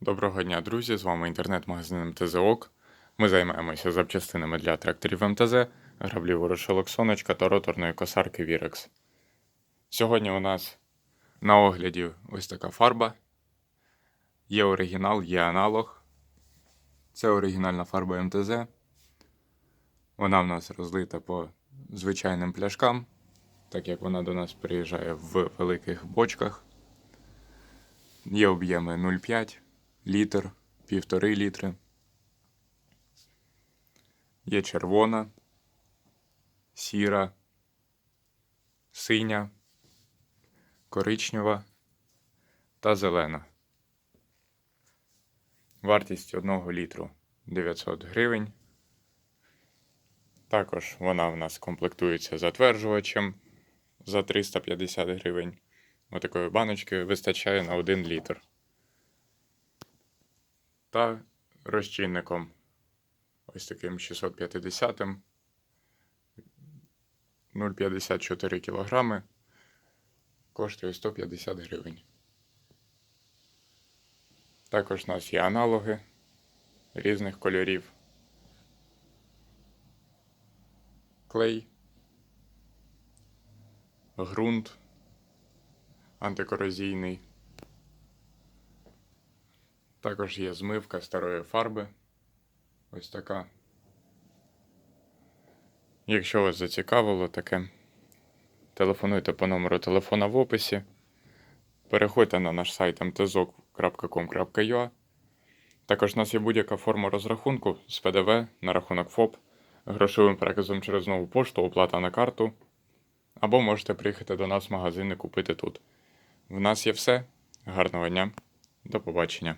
Доброго дня, друзі! З вами інтернет-магазин МТЗОК. Ми займаємося запчастинами для тракторів МТЗ, граблів ворошилок сонечка та роторної косарки Вірекс. Сьогодні у нас на огляді ось така фарба. Є оригінал, є аналог. Це оригінальна фарба МТЗ. Вона в нас розлита по звичайним пляшкам, так як вона до нас приїжджає в великих бочках. Є об'єми 0,5 літр, півтори літри. Є червона, сіра, синя, коричнева та зелена. Вартість 1 літру 900 гривень. Також вона в нас комплектується затверджувачем за 350 гривень. Отакої баночки вистачає на 1 літр та розчинником ось таким 650 0,54 кг коштує 150 гривень. Також у нас є аналоги різних кольорів. Клей, ґрунт антикорозійний. Також є змивка старої фарби. Ось така. Якщо вас зацікавило таке, телефонуйте по номеру телефона в описі. Переходьте на наш сайт mtzok.com.ua. Також у нас є будь-яка форма розрахунку з ПДВ на рахунок ФОП, грошовим переказом через нову пошту, оплата на карту. Або можете приїхати до нас в магазин і купити тут. В нас є все. Гарного дня. До побачення.